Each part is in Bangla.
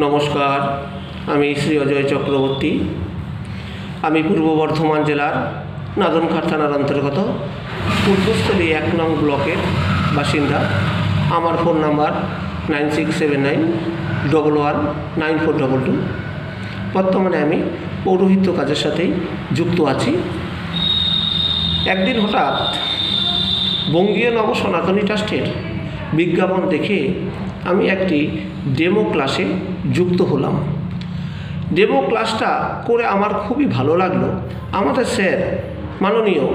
নমস্কার, আমি শ্রী অজয় চক্রবর্তী। আমি পূর্ব বর্ধমান জেলার নাদনঘাট থানার অন্তর্গত পূর্বস্থলী এক নং ব্লকের বাসিন্দা। আমার phone number nine six seven nine double one nine four double two. বর্তমানে আমি পৌরোহিত্য কাজের সাথেই যুক্ত আছি। একদিন হঠাৎ বঙ্গীয় নব সনাতনী ট্রাস্টের বিজ্ঞাপন দেখে আমি একটি ডেমো ক্লাসে যুক্ত হলাম। ডেমো ক্লাসটা করে আমার খুবই ভালো লাগল। আমাদের স্যার মাননীয়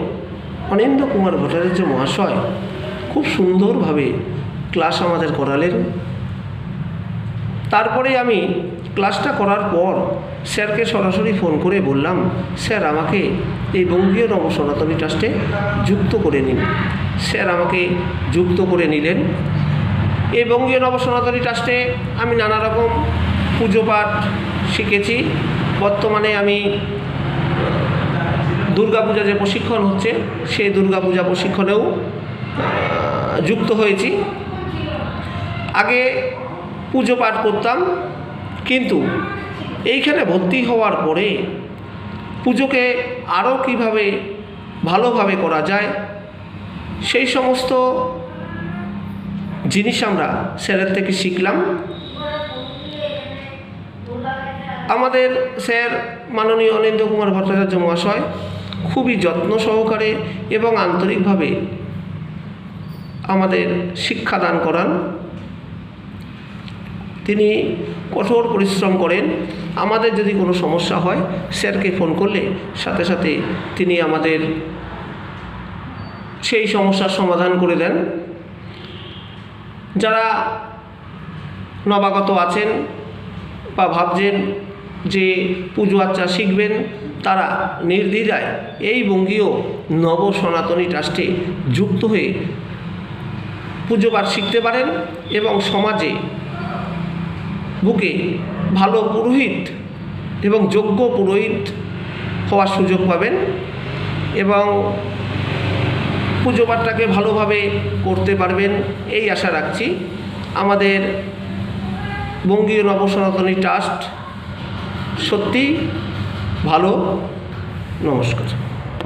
অনিন্দ্য কুমার ভট্টাচার্য মহাশয় খুব সুন্দরভাবে ক্লাস আমাদের করালেন। তারপরে আমি ক্লাসটা করার পর স্যারকে সরাসরি ফোন করে বললাম, স্যার, আমাকে এই বঙ্গীয় নব সনাতনী ট্রাস্টে যুক্ত করে নিন। স্যার আমাকে যুক্ত করে নিলেন। এই বঙ্গীয় নব সনাতনী ট্রাস্টে আমি নানা রকম পুজো পাঠ শিখেছি। বর্তমানে আমি দুর্গাপূজা যে প্রশিক্ষণ হচ্ছে সেই দুর্গাপূজা প্রশিক্ষণেও যুক্ত হয়েছি। আগে পুজো পাঠ করতাম, কিন্তু এইখানে ভর্তি হওয়ার পরে পুজোকে আরও কীভাবে ভালোভাবে করা যায়, সেই সমস্ত জিনিস আমরা স্যারের থেকে শিখলাম। আমাদের স্যার মাননীয় অনিন্দ্য কুমার ভট্টাচার্য মহাশয় খুবই যত্ন সহকারে এবং আন্তরিকভাবে আমাদের শিক্ষাদান করান। তিনি কঠোর পরিশ্রম করেন। আমাদের যদি কোনো সমস্যা হয়, স্যারকে ফোন করলে সাথে সাথে তিনি আমাদের সেই সমস্যার সমাধান করে দেন। যারা নবাগত আছেন বা ভাবছেন যে পুজো আচ্চা শিখবেন, তারা নির্দ্বিধায় এই বঙ্গীয় নব সনাতনী ট্রাস্টে যুক্ত হয়ে পুজো পাঠ শিখতে পারেন এবং সমাজে বুকে ভালো পুরোহিত এবং যোগ্য পুরোহিত হওয়ার সুযোগ পাবেন এবং পুজো পাঠটাকে ভালোভাবে করতে পারবেন, এই আশা রাখছি। আমাদের বঙ্গীয় নবসনাতনী ট্রাস্ট সত্যি ভালো। নমস্কার।